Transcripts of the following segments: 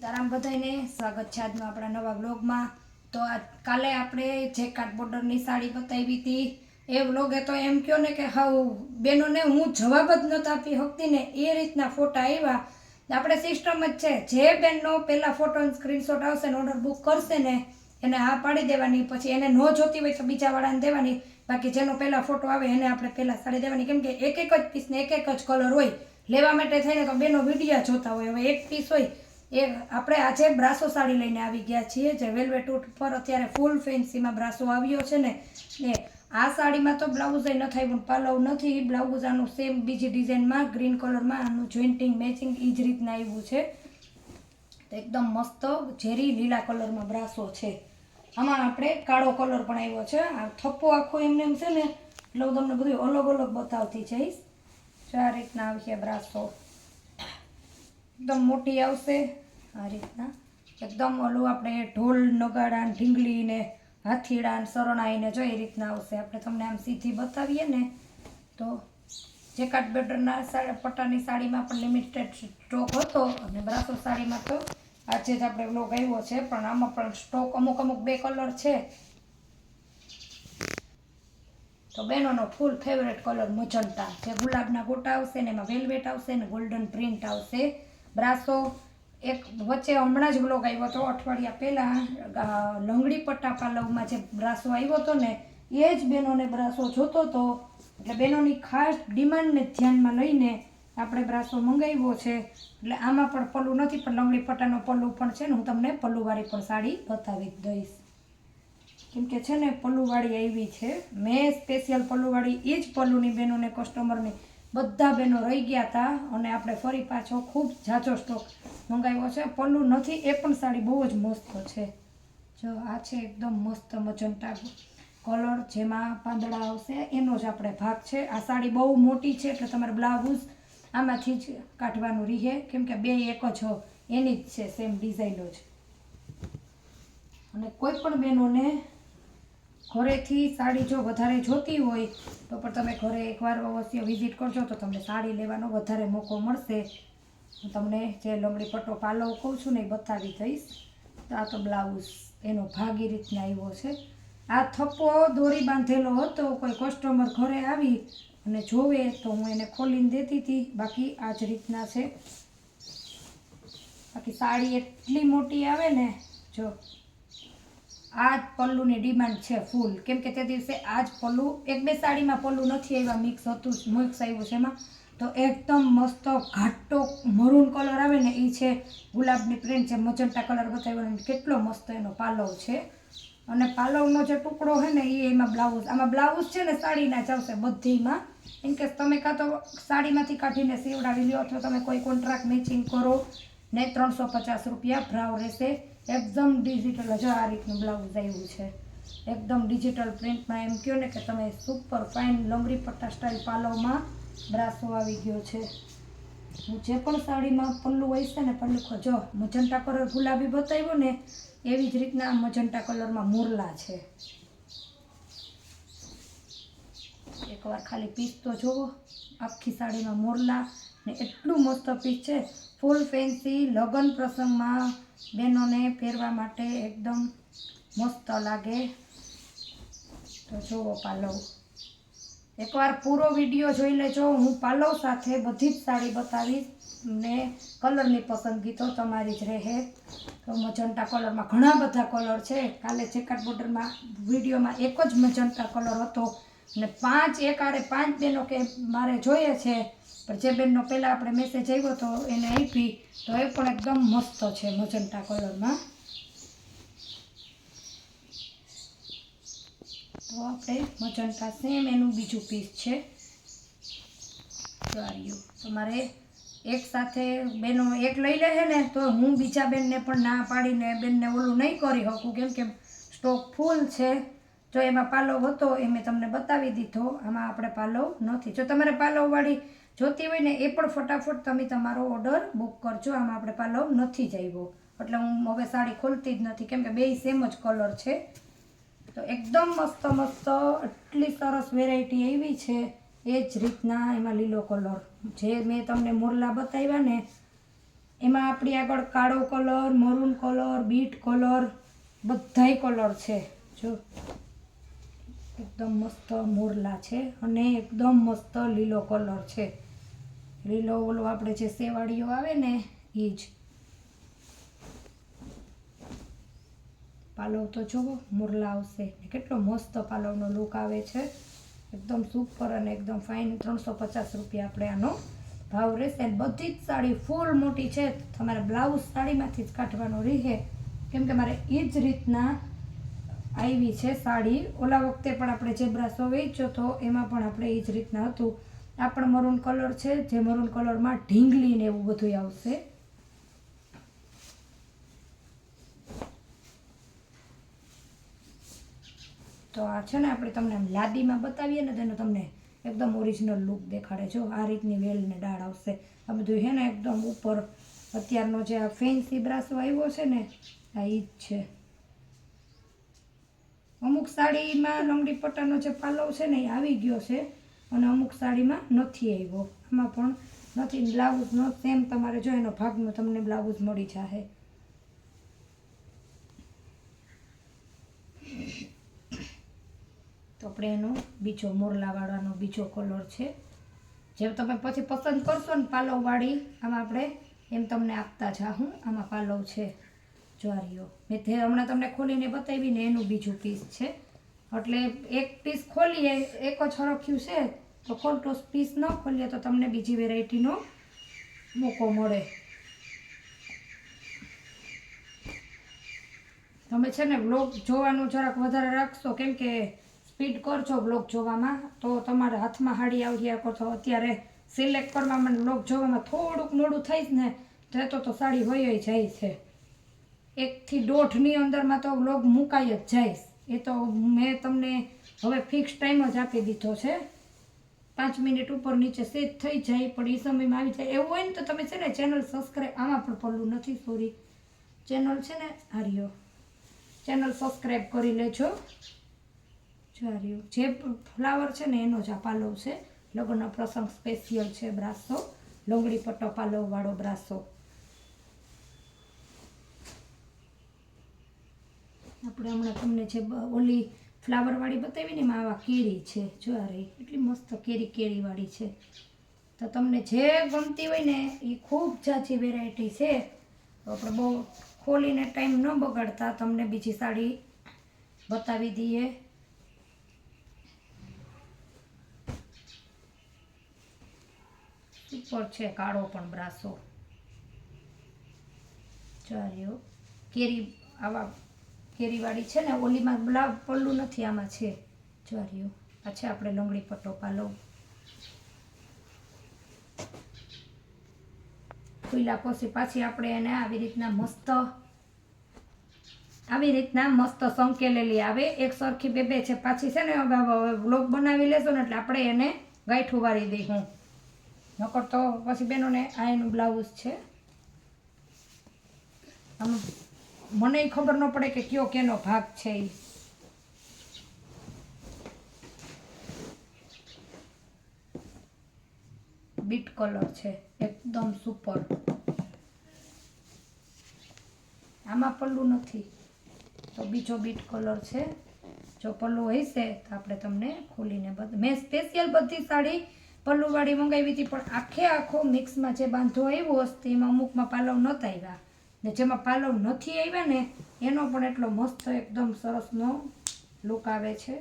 સીતારામ બધાને સ્વાગત છે આજનો આપણા નવા બ્લોગમાં તો આજ કાલે આપણે જે કાર્ડબોર્ડરની બોર્ડરની સાડી બતાવી હતી, એ વ્લોગે તો એમ કહો ને કે હા બેનોને હું જવાબ જ નહોતા આપી શકતી ને એ રીતના ફોટા આવ્યા. આપણે સિસ્ટમ જ છે, જે બેનનો પહેલાં ફોટો સ્ક્રીનશોટ આવશે ને ઓર્ડર બુક કરશે ને, એને હા પાડી દેવાની, પછી એને ન જોતી હોય તો બીજાવાળાને દેવાની. બાકી જેનો પહેલાં ફોટો આવે એને આપણે પહેલાં સાડી દેવાની. કેમ કે એક એક જ પીસને એક એક જ કલર હોય. લેવા માટે થઈને તો બેનો વિડીયા જોતા હોય, હવે એક પીસ હોય એ આપણે આજે બ્રાસો સાડી લઈને આવી ગયા છીએ. જે વેલ્વેટ ઉપર અત્યારે ફૂલ ફેન્સીમાં બ્રાસો આવ્યો છે ને ને આ સાડીમાં તો બ્લાઉઝ ન થાય, પણ પાલવ નથી. બ્લાઉઝ આનું સેમ બીજી ડિઝાઇનમાં ગ્રીન કલરમાં આનું જોઈન્ટિંગ મેચિંગ એ જ રીતના આવ્યું છે. તો એકદમ મસ્ત ઝેરી લીલા કલરમાં બ્રાસો છે. આમાં આપણે કાળો કલર પણ આવ્યો છે. આ થપ્પો આખો એમને એમ છે ને, એટલે હું તમને બધું અલગ અલગ બતાવતી જઈશ. આ રીતના આવશે બ્રાસો. એકદમ મોટી આવશે. આ રીતના. એકદમ ઓલું આપણે ઢોલ, નગાડા ઢીંગલી ને હાથીડા ને શરણાઈ ને જો એ રીતના આવશે. આપણે તમને આમ સીધી બતાવીએ ને, તો જેકાટ બેટરના સાડી, પટ્ટાની સાડીમાં પણ લિમિટેડ સ્ટોક હતો અને બ્રાસો સાડીમાં તો આજે જ આપણે બ્લોગ આવ્યો છે, પણ આમાં પણ સ્ટોક અમુક અમુક બે કલર છે. તો બેનોનો ફૂલ ફેવરેટ કલર મજંટા. જે ગુલાબના ગોટા આવશે ને એમાં વેલ્વેટ આવશે ને ગોલ્ડન પ્રિન્ટ આવશે. બ્રાસો, એક વચ્ચે હમણાં જ બ્લોગ આવ્યો હતો, અઠવાડિયા પહેલાં લંગડી પટ્ટા પાલવમાં જે બ્રાસો આવ્યો હતો ને, એ જ બેનોને બ્રાસો જોતો હતો. એટલે બેનોની ખાસ ડિમાન્ડને ધ્યાનમાં લઈને આપણે બ્રાસો મંગાવ્યો છે. એટલે આમાં પણ પલ્લું નથી, પણ લંગડી પટ્ટાનો પલ્લું પણ છે ને, હું તમને પલ્લુવાળી પણ સાડી બતાવી દઈશ. કેમ કે છે ને, પલ્લુવાળી આવી છે. મેં સ્પેશિયલ પલ્લુવાળી એ જ પલ્લુની બહેનોને કસ્ટમરની બધા બહેનો રહી ગયા હતા અને આપણે ફરી પાછો ખૂબ ઝાઝો સ્ટોક મંગાવ્યો છે. પલ્લું નથી, એ પણ સાડી બહુ જ મસ્ત છે. જો આ છે એકદમ મસ્ત મજંટા કલર જેમાં પાંદડા આવશે, એનો જ આપણે ભાગ છે. આ સાડી બહુ મોટી છે એટલે તમારે બ્લાઉઝ આમાંથી જ કાઢવાનું રહે. કેમ કે બે એક જ એની જ છે સેમ ડિઝાઇનો જ. અને કોઈ પણ બહેનોને ઘરેથી સાડી જો વધારે જોતી હોય, તો પણ તમે ઘરે એકવાર અવશ્ય વિઝિટ કરજો, તો તમને સાડી લેવાનો વધારે મોકો મળશે. હું તમને જે લંગડી પટ્ટો પાલવ કહું છું ને એ બતાવી દઈશ. તો આ તો બ્લાઉઝ એનો ભાગી રીતના આવ્યો છે. આ થપ્પો દોરી બાંધેલો હતો, કોઈ કસ્ટમર ઘરે આવી અને જોવે તો હું એને ખોલીને દેતી હતી. બાકી આ જ રીતના છે. બાકી સાડી એટલી મોટી આવે ને, જો આ જ પલ્લુની ડિમાન્ડ છે ફૂલ કેમ કે તે દિવસે આ જ પલ્લુ એક બે સાડીમાં પલ્લુ નથી આવ્યા મિક્સ હતું મિક્સ આવ્યું છે એમાં. તો એકદમ મસ્ત ઘાટો મરૂન કલર આવે ને એ છે, ગુલાબની પ્રિન્ટ છે, મજંટા કલર બતાવ્યો ને કેટલો મસ્ત એનો પાલવ છે. અને પાલવનો જે ટુકડો છે ને એ એમાં બ્લાઉઝ આમાં બ્લાઉઝ છે ને સાડીના જ આવશે બધીમાં. ઇન કેસ તમે કાં તો સાડીમાંથી કાઢીને સીવડાવી લો અથવા તમે કોઈ કોન્ટ્રાક્ટ મેચિંગ કરો ને ત્રણસો પચાસ રૂપિયા ભાવ રહેશે. એકદમ ડિજિટલ જો આ રીતનું બ્લાઉઝ આવ્યું છે. એકદમ ડિજિટલ પ્રિન્ટમાં એમ કહો ને કે તમે સુપર ફાઇન લંગડી પટ્ટા સ્ટાઇલ પાલવમાં બ્રાસો આવી ગયો છે. હું જે પણ સાડીમાં પલ્લું હોય છે ને પલ્લું જો, મજંટા કલર ગુલાબી બતાવ્યો ને, એવી જ રીતના મજંટા કલરમાં મોરલા છે. એકવાર ખાલી પીસ તો જુઓ આખી સાડીમાં મોરલા ને એટલું મસ્ત પીસ છે. ફૂલ ફેન્સી લગ્ન પ્રસંગમાં બહેનોને પહેરવા માટે એકદમ મસ્ત લાગે. તો જુઓ પાલવ. એકવાર પૂરો વીડિયો જોઈ લેજો. હું પાલવ સાથે બધી જ સાડી બતાવીશ. ને કલરની પસંદગી તો તમારી જ રહે. તો મજંટા કલરમાં ઘણા બધા કલર છે. કાલે ચેકાટ બોર્ડરમાં વિડીયોમાં એક જ મજંટા કલર હતો. ને પાંચ એકારે પાંચ બહેનો કે મારે જોઈએ છે. પણ જે બેનનો પહેલાં આપણે મેસેજ આવ્યો તો એને આપી, તો એ પણ એકદમ મસ્ત છે મજંટા કલરમાં તો આપણે મજંટા સેમ એનું બીજું પીસ છે. જોયું તમારે એક સાથે બેનો એક લઈ લે ને, તો હું બીજા બેનને પણ ના પાડીને બેનને ઓલું નહીં કરી શકું, કેમ કે સ્ટોક ફૂલ છે. જો એમાં પાલવ હતો એ મેં તમને બતાવી દીધો, આમાં આપણે પાલવ નથી. જો તમારે પાલવવાળી જોતી હોય ને એ પણ ફટાફટ તમે તમારો ઓર્ડર બુક કરજો, આમાં આપણે પાલવ નથી જ આવ્યો. એટલે હું હવે સાડી ખોલતી જ નથી, કેમ કે બે સેમ જ કલર છે. તો એકદમ મસ્ત મસ્ત એટલી સરસ વેરાયટી એવી છે, એ જ રીતના એમાં લીલો કલર જે મેં તમને મોરલા બતાવ્યા ને, એમાં આપણી આગળ કાળો colour maroon colour beet colour બધાય કલર છે. જો એકદમ મસ્ત મોરલા છે અને એકદમ મસ્ત લીલો કલર છે. લીલો ઓલો આપણે જે સેવાળીઓ આવે ને એ જ પાલવ તો જુઓ મોરલા આવશે. કેટલો મસ્ત પાલવનો લુક આવે છે. એકદમ સુપર અને એકદમ ફાઇન ત્રણસો પચાસ રૂપિયા આપણે આનો ભાવ રહેશે. બધી જ સાડી ફૂલ મોટી છે. તમારે બ્લાઉઝ સાડીમાંથી જ કાઢવાનો રહે. કેમ કે મારે એ જ રીતના આવી છે સાડી. ઓલા વખતે પણ આપણે જે બ્રાસો વેચ્યો તો એમાં પણ આપણે એ જ રીતના હતું. આ પણ મરૂન કલર છે, જે મરૂન કલરમાં ઢીંગલી ને એવું બધું આવશે. તો આ છે ને આપણે તમને આમ લાદીમાં બતાવીએ ને તેનો તમને એકદમ ઓરિજિનલ લુક દેખાડે જો આ રીતની વેલ ને ડાળ આવશે. આ બધું છે ને એકદમ ઉપર. અત્યારનો જે આ ફેન્સી બ્રાસો આવ્યો છે ને, આ ઈ જ છે. અમુક સાડીમાં રંગડી પટ્ટાનો જે પાલવ છે ને એ આવી ગયો છે અને અમુક સાડીમાં નથી આવ્યો. આમાં પણ નથી બ્લાઉઝનો સેમ તમારે જો એનો ભાગનો તમને બ્લાઉઝ મળી જશે તો આપણે એનો બીજો મોરલાવાળાનો બીજો કલર છે. જે તમે પછી પસંદ કરશો ને પાલવવાળી, આમાં આપણે એમ તમને આપતા જાઉં આમાં પાલવ છે. જ્વારીઓ મેં તે હમણાં તમને ખોલીને બતાવી ને એનું બીજું પીસ છે. એટલે એક પીસ ખોલીએ, એક જ હરખ્યું છે, તો ખોટો પીસ ન ખોલીએ તો તમને બીજી વેરાયટીનો મોકો મળે. તમે છે ને બ્લોગ જોવાનું જરાક વધારે રાખશો, કેમ કે સ્પીડ કરજો બ્લોગ જોવામાં. તો તમારા હાથમાં હાડી આવી શકો તો અત્યારે સિલેક્ટ કરવામાં બ્લોગ જોવામાં થોડુંક મોડું થઈશ ને તો તો તો સાડી હોય જાય છે. એકથી દોઢની અંદરમાં તો લોગ મુકાઈ જ જઈશ એ તો મેં તમને હવે ફિક્સ ટાઈમ જ આપી દીધો છે. પાંચ મિનિટ ઉપર નીચે સેજ થઈ જાય, પણ એ સમયમાં આવી જાય. એવું હોય ને તો તમે છે ને ચેનલ સબસ્ક્રાઈબ આમાં પણ પડલું નથી સોરી ચેનલ છે ને હાર્યો ચેનલ સબસ્ક્રાઈબ કરી લેજો. ચાર્યું જે ફ્લાવર છે ને, એનો જ આ પાલવ છે. લગ્ન પ્રસંગ સ્પેશિયલ છે બ્રાસો. લંગડી પટ્ટો પાલવવાળો બ્રાસો. આપણે હમણાં તમને જે ઓલી ફ્લાવરવાળી બતાવી ને એમાં આવા કેરી છે જો રહી એટલી મસ્ત કેરી કેરીવાળી છે. તો તમને જે ગમતી હોય ને એ ખૂબ જાજી વેરાયટી છે. આપણે બહુ ખોલીને ટાઈમ ન બગાડતા તમને બીજી સાડી બતાવી દઈએ. ઉપર છે કાળો પણ બ્રાસો. ચાલ્યો કેરી આવા કેરીવાળી છે ને, ઓલીમાં બ્લાઉઝ પલ્લું નથી, આમાં છે. ચાલ્યો આ છે આપણે લંગડી પટ્ટો પાલો ફૂલા પછી પાછી આપણે એને આવી રીતના મસ્ત, આવી રીતના મસ્ત સંકેલેલી આવે. એક સરખી બે બે છે, પાછી છે ને બ્લોક બનાવી લેશો ને, એટલે આપણે એને ગાંઠું વાળી દઈશું નકર તો પછી બેનોને આ એનું બ્લાઉઝ છે. આમ મને ખબર ન પડે કે કયો કેનો ભાગ છે એ બીટ કલર છે, એકદમ સુપર. આમાં પલ્લું નથી. તો બીજો બીટ કલર છે. જો પલ્લું હશે તો આપણે તમને ખોલીને બધ, મેં સ્પેશિયલ બધી સાડી પલ્લુવાળી મંગાવી હતી, પણ આખે આખો મિક્સમાં જે બાંધો આવ્યો હશે એમાં અમુકમાં પાલવ નહોતા આવ્યા ને જેમાં પાલવ નથી આવ્યા ને, એનો પણ એટલો મસ્ત એકદમ સરસનો લુક આવે છે.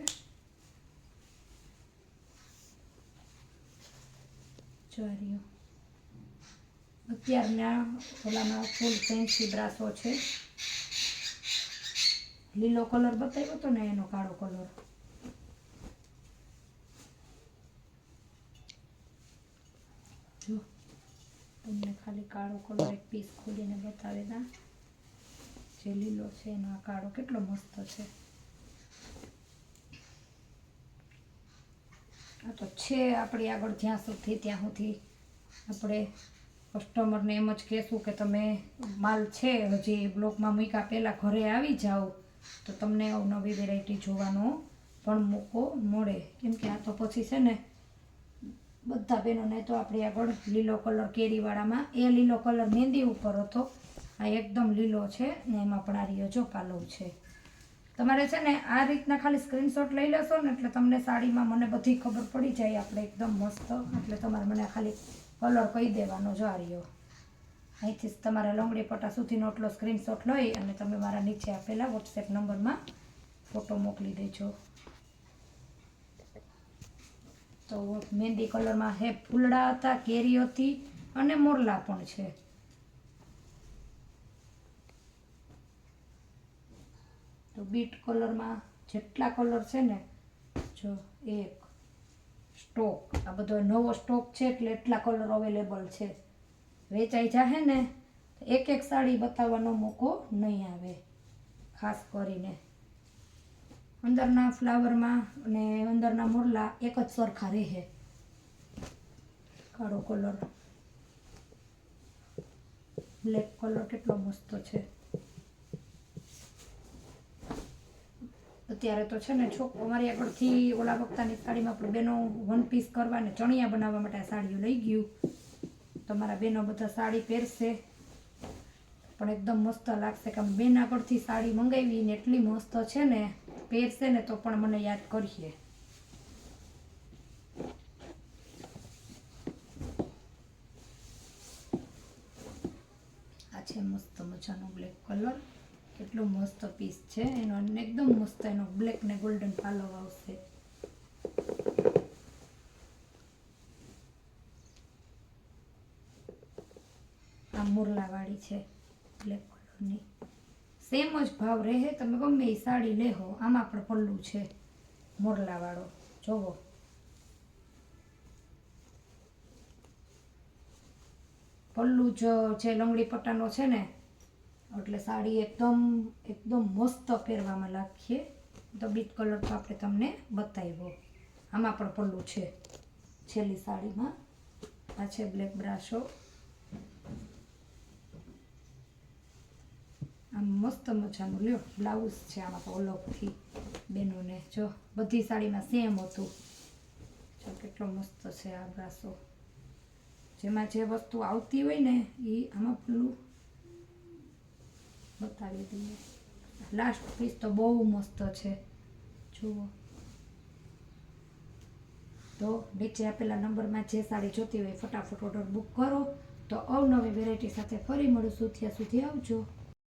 અત્યારના ઓલામાં ફૂલ ફેન્સી બ્રાસો છે. લીલો કલર બતાવ્યો હતો ને એનો કાળો કલર જો તમને ખાલી કાળો કલર એક પીસ ખોલીને બતાવી દા જે લીલો છે એનો આ કાળો કેટલો મસ્ત છે. આ તો છે આપણી આગળ જ્યાં સુધી ત્યાં સુધી આપણે કસ્ટમરને એમ જ કહેશું કે તમે માલ છે હજી બ્લોકમાં મૂક્યા પહેલાં ઘરે આવી જાઓ તો તમને અવનવી વેરાયટી જોવાનો પણ મોકો મળે. કેમ કે આ તો પછી છે ને બધા બહેનોને તો આપણે આગળ લીલો કલર કેરીવાળામાં, એ લીલો કલર મહેંદી ઉપર હતો. આ એકદમ લીલો છે ને એમાં પણ આ રહ્યો જો પાલવ છે. તમારે છે ને આ રીતના ખાલી સ્ક્રીનશોટ લઈ લેશો ને એટલે તમને સાડીમાં મને બધી ખબર પડી જાય, આપણે એકદમ મસ્ત. એટલે તમારે મને ખાલી કલર કહી દેવાનો જો આ રહ્યો. અહીંથી તમારા લંગડી પટ્ટા સુધીનો એટલો સ્ક્રીનશોટ લઈ અને તમે મારા નીચે આપેલા વોટ્સએપ નંબરમાં ફોટો મોકલી દેજો. તો મહેંદી કલરમાં હે ફૂલડા હતા કેરી હતી અને મોરલા પણ છે. તો બીટ કલરમાં જેટલા કલર છે ને, જો એક સ્ટોક, આ બધો નવો સ્ટોક છે એટલે એટલા કલર અવેલેબલ છે. વેચાઈ જાહે ને એક એક સાડી બતાવવાનો મોકો, નહીં આવે. ખાસ કરીને અંદરના ફ્લાવરમાં અને અંદરના મોરલા એક જ સરખા રહે. કાળો કલર. બ્લેક કલર કેટલો મસ્ત છે. અત્યારે તો છે ને છોક અમારી આગળથી ઓલા વખતાની સાડીમાં આપણે બેનો વન પીસ કરવા ને ચણિયા બનાવવા માટે સાડીઓ લઈ ગયું. તમારા બેનો બધા સાડી પહેરશે. પણ એકદમ મસ્ત લાગશે કે બેન આગળથી સાડી મંગાવી ને એટલી મસ્ત છે ને. પહેરશે ને તો પણ મને યાદ કરીએ. આ છે મસ્ત મજાનો બ્લેક કલર કેટલો મસ્ત પીસ છે. એનો એકદમ મસ્ત એનો બ્લેક ને ગોલ્ડન પાલવ આવશે. આ મુરલાવાળી છે બ્લેક કલરની સેમ જ ભાવ રહે તમે ગમે એ સાડી લેહો. આમાં પણ પલ્લું છે, મોરલાવાળો. જોવો. પલ્લું જ જે લંગડી પટ્ટાનો છે ને, એટલે સાડી એકદમ એકદમ મસ્ત પહેરવામાં લાગીએ. તો બીટ કલર તો આપણે તમને બતાવ્યો. આમાં પણ પલ્લું છે, છેલ્લી સાડીમાં. આ છે બ્લેક બ્રાશો. આમ મસ્ત મજાનું. લ્યો બ્લાઉઝ છે આમાં તો અલગથી બેનોને. જો, બધી સાડીમાં સેમ હતું. જો, કેટલો મસ્ત છે આ બ્રાસો. જેમાં જે વસ્તુ આવતી હોય ને એ આમાં પેલું બતાવી દઈએ. લાસ્ટ પીસ તો બહુ મસ્ત છે. જુઓ. તો નીચે આપેલા નંબરમાં જે સાડી જોતી હોય, ફટાફટ ઓર્ડર બુક કરો. તો અવનવી વેરાયટી સાથે ફરી મળીશું ત્યાં સુધી આવજો.